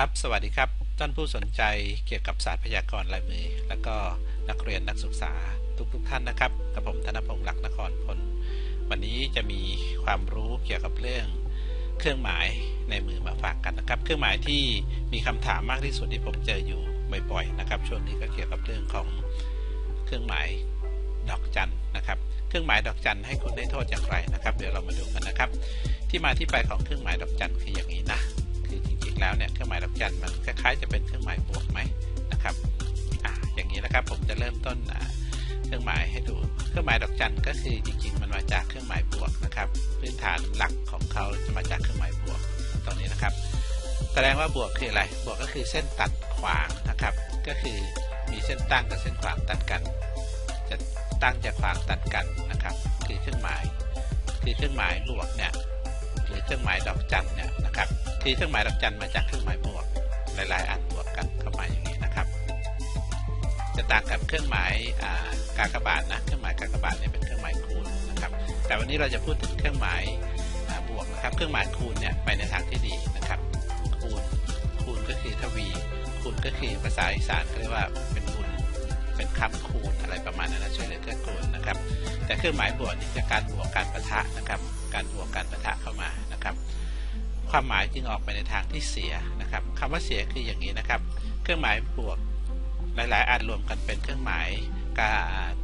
ครับ สวัสดีครับ ท่านผู้สนใจเกี่ยวกับศาสตร์พยากรณ์ลายมือ และก็นักเรียนนักศึกษาทุกๆทท่านนะครับ กับผมธนพงศ์ลักนครพล วันนี้จะมีความรู้เกี่ยวกับเรื่องเครื่องหมายในมือมาฝากกันนะครับ เครื่องหมายที่มีคำถามมากที่สุดที่ผมเจออยู่บ่อยๆนะครับ ช่วงนี้ก็เกี่ยวกับเรื่องของเครื่องหมายดอกจันนะครับ เครื่องหมายดอกจันให้คุณได้โทษอย่างไรนะครับ เดี๋ยวเรามาดูกันนะครับ ที่มาที่ไปของเครื่องหมายดอกจันคืออย่างนี้นะ แล้วเนี่ยเครื่องหมายดอกจันมันคล้ายๆจะเป็นเครื่องหมายบวกไหมนะครับอ่าอย่างนี้นะครับผมจะเริ่มต้นเครื่องหมายให้ดูเครื่องหมายดอกจันก็คือจริงๆ มันมาจากเครื่องหมายบวกนะครับ พื้นฐานหลักของเขาจะมาจากเครื่องหมายบวกตรงนี้นะครับ แสดงว่าบวกคืออะไร บวกก็คือเส้นตัดขวางนะครับ ก็คือมีเส้นตั้งกับเส้นขวางตัดกัน จะตั้งจะขวางตัดกันนะครับ คือเครื่องหมาย คือเครื่องหมายบวกเนี่ยหรือเครื่องหมายดอกจันเนี่ย นะครับคือเครื่องหมายดอกจันมาจากเครื่องหมายบวก หลายๆ อันบวกกันเข้ามาอย่างนี้นะครับ จะต่างกับเครื่องหมายกากบาทนะ เครื่องหมายกากบาทเนี่ยเป็นเครื่องหมายคูณนะครับ แต่วันนี้เราจะพูดถึงเครื่องหมายบวกนะครับ เครื่องหมายคูณเนี่ยไปในทางที่ดีนะครับ คูณ คูณก็คือทวี คูณก็คือภาษาอีสานเรียกว่าเป็นบุญ เป็นคำคูณอะไรประมาณนั้นนะช่วยเหลือเกื้อกูลนะครับ แต่เครื่องหมายบวกนี่จะการบวกการประทะนะครับ การบวกการประทะเข้ามา ความหมายจึงออกไปในทางที่เสียนะครับคำว่าเสียคืออย่างนี้นะครับ เครื่องหมายบวกหลาย ๆอันรวมกันเป็นเครื่องหมายกา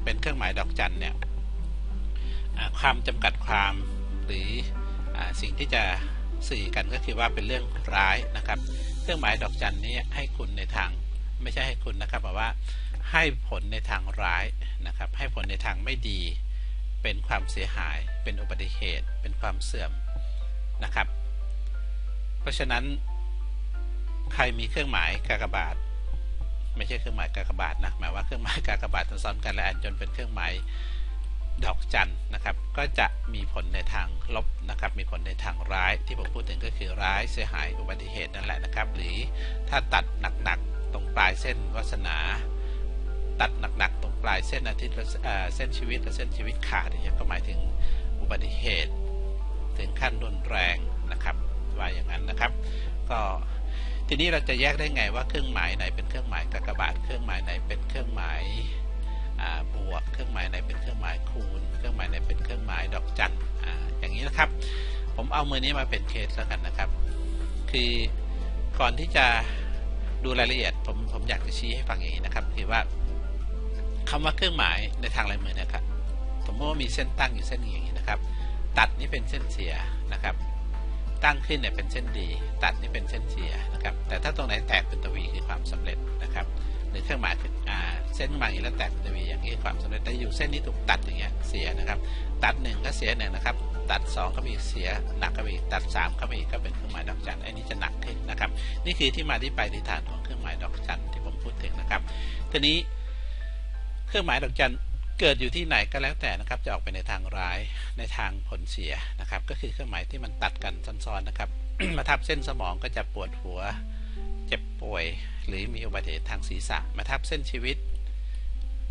เป็นเครื่องหมายดอกจันเนี่ยความจำกัดความหรืออสิ่งที่จะสื่อกันก็คือว่าเป็นเรื่องร้ายนะครับ เครื่องหมายดอกจันนี้ให้คุณในทางไม่ใช่ให้คุณนะครับแต่ว่าให้ผลในทางร้ายนะครับ ให้ผลในทางไม่ดี เป็นความเสียหาย เป็นอุบัติเหตุ เป็นความเสื่อมนะครับ เพราะฉะนั้น ใครมีเครื่องหมายกากบาท ไม่ใช่เครื่องหมายกากบาทนะหมายว่าเครื่องหมายกากบาทซ้อนกันและอันจนเป็นเครื่องหมายดอกจันนะครับ ก็จะมีผลในทางลบนะครับ มีผลในทางร้ายที่ผมพูดถึงก็คือร้ายเสียหายอุบัติเหตุนั่นแหละนะครับ หรือถ้าตัดหนักๆตรงปลายเส้นวาสนา ตัดหนักๆตรงปลายเส้นอาทิตย์เส้นชีวิตและเส้นชีวิตขาดเนี่ยก็หมายถึงอุบัติเหตุ ถึงขั้นรุนแรงนะครับ ว่าอย่างนั้นนะครับ ก็ทีนี้เราจะแยกได้ไงว่าเครื่องหมายไหนเป็นเครื่องหมายกากบาท เครื่องหมายไหนเป็นเครื่องหมายบวก เครื่องหมายไหนเป็นเครื่องหมายคูณ เครื่องหมายไหนเป็นเครื่องหมายดอกจันออย่างนี้นะครับ ผมเอามือนี้มาเป็นเคสแล้วกันนะครับ คือก่อนที่จะดูรายละเอียดผมผมอยากจะชี้ให้ฟังอย่างนี้นะครับ คือว่าคำว่าเครื่องหมายในทางลายมือนะครับสมมติว่ามีเส้นตั้งอยู่เส้นอย่างนี้นะครับ ตัดนี่เป็นเส้นเสียนะครับ ตั้งขึ้นเนี่ยเป็นเส้นดี ตัดนี่เป็นเส้นเสียนะครับ แต่ถ้าตรงไหนแตกเป็นตวีคือความสำเร็จนะครับ หรือเครื่องหมายอ่าเส้นมาอย่างแล้วแตกเป็นตวีอย่างนี้ความสำเร็จแต่อยู่เส้นนี้ถูกตัดอย่างเงี้ยเสียนะครับ ตัดหนึ่งก็เสียหนึ่งนะครับ ตัด 2 ก็มีเสียหนักก็มีตัด 3 ก็มีก็เป็นเครื่องหมายดอกจันอันนี้จะหนักขึ้นนะครับ นี่คือที่มาที่ไปที่ฐานของเครื่องหมายดอกจันที่ผมพูดถึงนะครับทีนี้เครื่องหมายดอกจัน เกิดอยู่ที่ไหนก็แล้วแต่นะครับ จะออกไปในทางร้ายในทางผลเสียนะครับ ก็คือเครื่องหมายที่มันตัดกันซ้อนๆนะครับ มาทับเส้นสมองก็จะปวดหัว เจ็บป่วย หรือมีอุบัติเหตุทางศีรษะ มาทับเส้นชีวิต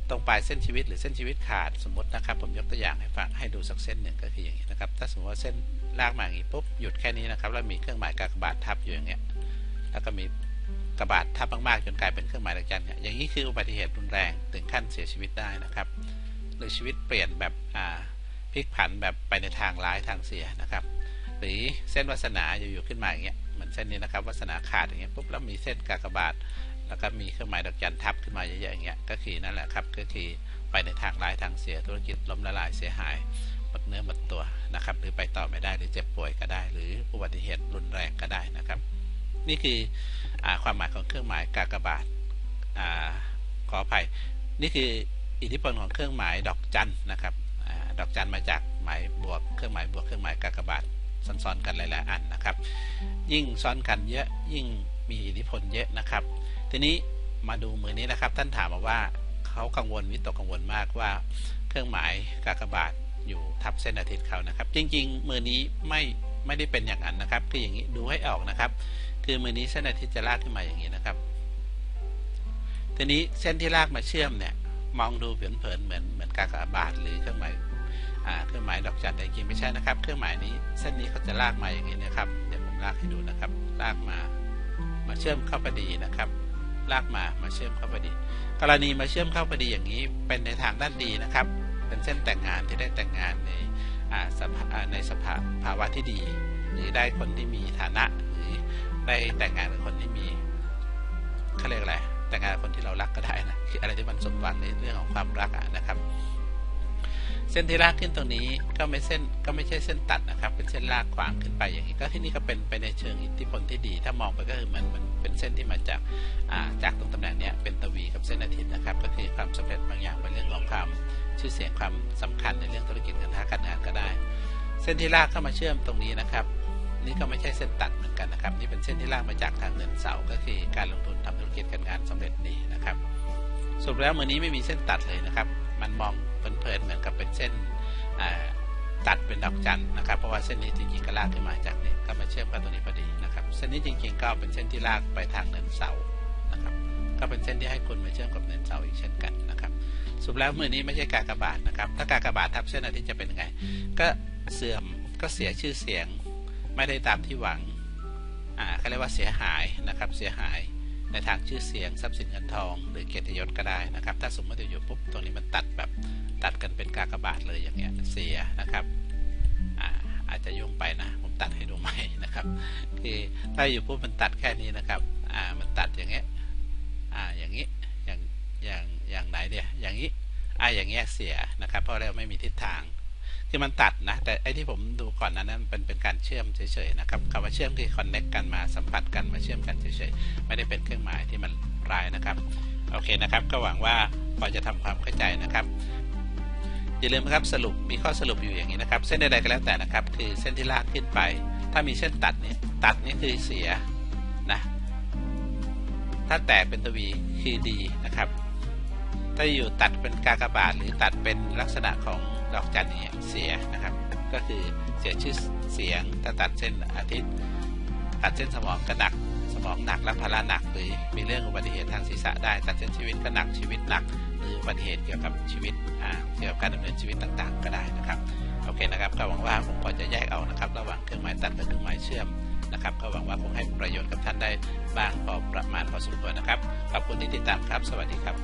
ตรงปลายเส้นชีวิต หรือเส้นชีวิตขาดสมมตินะครับ ผมยกตัวอย่างให้ฟังให้ดูสักเส้นหนึ่งก็คืออย่างนี้นะครับ ถ้าสมมติว่าเส้นลากมาอย่างนี้ปุ๊บหยุดแค่นี้นะครับแล้วมีเครื่องหมายกากบาททับอยู่อย่างเงี้ยแล้วก็มีกระบาดทับมากๆจนกลายเป็นเครื่องหมายดอกจันอย่างนี้คืออุบัติเหตุรุนแรงถึงขั้นเสียชีวิตได้นะครับ หรือชีวิตเปลี่ยนแบบพลิกผันแบบไปในทางร้ายทางเสียนะครับ หรือเส้นวาสนาอยู่ๆขึ้นมาอย่างเงี้ยเหมือนเส้นนี้นะครับวาสนาขาดอย่างเงี้ยปุ๊บแล้วมีเส้นกากบาท แล้วก็มีเครื่องหมายดอกจันทับขึ้นมาเยอะๆอย่างเงี้ยก็คือนั่นแหละครับก็คือไปในทางร้ายทางเสียธุรกิจล้มละลายเสียหายหมดเนื้อหมดตัวนะครับ หรือไปต่อไม่ได้หรือเจ็บป่วยก็ได้ หรืออุบัติเหตุรุนแรงก็ได้นะครับ นี่คืออความหมายของเครื่องหมายกากบาทอขออภัยนี่คือ อิทธิพลของเครื่องหมายดอกจันนะครับอดอกจันมาจากหมายบวกเครื่องหมายบวกเครื่องหมายกากบาทซ้อนๆกันหลายๆอันนะครับ ยิ่งซ้อนกันเยอะยิ่งมีอิทธิพลเยอะนะครับ ทีนี้มาดูมือนี้นะครับ ท่านถามมาว่าเขากังวลวิตกกังวลมากว่าเครื่องหมายกากบาทอยู่ทับเส้นอาทิตย์เขานะครับ จริง ๆ มือนี้ไม่ไม่ได้เป็นอย่างนั้นนะครับ คืออย่างนี้ดูให้ออกนะครับ คือมือนี้เส้นอาทิตย์จะลากขึ้นมาอย่างนี้นะครับ ทีนี้เส้นที่ลากมาเชื่อมเนี่ย มองดูเผินๆเหมือนเหมือนกากบาทหรือเครื่องหมายเครื่องหมายดอกจันแต่จริงไม่ใช่นะครับ เครื่องหมายนี้เส้นนี้เขาจะลากมาอย่างนี้นะครับ เดี๋ยวผมลากให้ดูนะครับ ลากมา มาเชื่อมเข้าพอดีนะครับ ลากมามาเชื่อมเข้าพอดี กรณีมาเชื่อมเข้าพอดีอย่างนี้เป็นในทางด้านดีนะครับ เป็นเส้นแต่งงานที่ได้แต่งงานในสภาในสภาภาวะที่ดี หรือได้คนที่มีฐานะ หรือได้แต่งงานกับคนที่มีเขาเรียกอะไร แต่งงานคนที่เรารักก็ได้นะคืออะไรที่มันสมหวังในเรื่องของความรักนะครับ เส้นที่ลากขึ้นตรงนี้ก็ไม่เส้นก็ไม่ใช่เส้นตัดนะครับ เป็นเส้นลากขวางขึ้นไปอย่างนี้ก็ที่นี่ก็เป็นไปในเชิงอิทธิพลที่ดี ถ้ามองไปก็คือเหมือนมันเป็นเส้นที่มาจากจากตรงตำแหน่งนี้เป็นตวีกับเส้นอาทิตย์นะครับ ก็คือความสำเร็จบางอย่างเป็นเรื่องของความชื่อเสียงความสำคัญในเรื่องธุรกิจการค้าการงานก็ได้ เส้นที่ลากเข้ามาเชื่อมตรงนี้นะครับ นี่ก็ไม่ใช่เส้นตัด กันนะครับ นี่เป็นเส้นที่ลากมาจากทางเงินเสาก็คือการลงทุนทำธุรกิจการงานสำเร็จดีนะครับสรุปแล้วมือนี้ไม่มีเส้นตัดเลยนะครับ มันมองเพลินๆเหมือนกับเป็นเส้นตัดเป็นดอกจันนะครับ เพราะว่าเส้นนี้จริงๆก็ลากขึ้นมาจากนี้ก็มาเชื่อมกันตรงนี้พอดีนะครับ เส้นนี้จริงๆก็เป็นเส้นที่ลากไปทางเนินเสานะครับ ก็เป็นเส้นที่ให้คุณมาเชื่อมกับเนินเสาอีกเช่นกันนะครับสุดแล้วมือนี้ไม่ใช่การกระบาดนะครับ ถ้าการกระบาดทับเส้นอาทิตย์จะเป็นไง ก็เสื่อมก็เสียชื่อเสียง ไม่ได้ตามที่หวัง อ่าเขาเรียกว่าเสียหายนะครับเสียหายในทางชื่อเสียงทรัพย์สินเงินทอง หรือเกียรติยศก็ได้นะครับ ถ้าสมมติอยู่ปุ๊บตรงนี้มันตัดแบบตัดกันเป็นกากบาทเลยอย่างเงี้ยเสียนะครับอาอาจจะยุ่งไปนะ ผมตัดให้ดูใหม่นะครับคือถ้าอยู่ปุ๊บมันตัดแค่นี้นะครับอ่ามันตัดอย่างเงี้ยอ่าอย่างงี้อย่างอย่างอย่างไหนเดียอย่างนี้อ่าอย่างเงี้ยเสียนะครับ เพราะเราไม่มีทิศทาง คือมันตัดนะ แต่ไอ้ที่ผมดูก่อนนั้นนั้นเป็นเป็นการเชื่อมเฉยๆนะครับคำว่าเชื่อมคือคอนเน็กกันมาสัมผัสกันมาเชื่อมกันเฉยๆ ไม่ได้เป็นเครื่องหมายที่มันร้ายนะครับ โอเคนะครับ ก็หวังว่าพอจะทำความเข้าใจนะครับ อย่าลืมนะครับสรุปมีข้อสรุปอยู่อย่างนี้นะครับ เส้นใดๆก็แล้วแต่นะครับ คือเส้นที่ลากขึ้นไป ถ้ามีเส้นตัดเนี่ยตัดนี่คือเสียนะถ้าแตกเป็นตวีคือดีนะครับ ถ้าอยู่ตัดเป็นกากบาทหรือตัดเป็นลักษณะของดอกจันเนี่ยเสียนะครับ ก็คือเสียชื่อเสียงถ้าตัดเส้นอาทิตย์ ตัดเส้นสมองก็หนัก สมองหนักและพลาหนักหรือมีเรื่องอุบัติเหตุทางศีรษะได้ ตัดเส้นชีวิตก็หนักชีวิตหนัก หรืออุบัติเหตุเกี่ยวกับชีวิตเกี่ยวกับการดำเนินชีวิตต่างๆ ก็ได้นะครับโอเคนะครับก็หวังว่าผมพอจะแยกเอานะครับ ระหว่างเครื่องหมายตัดกับเครื่องหมายเชื่อมนะครับก็หวังว่าคงให้ประโยชน์กับท่านได้บ้างพอประมาณพอสมควรนะครับขอบคุณที่ติดตามครับ สวัสดีครับ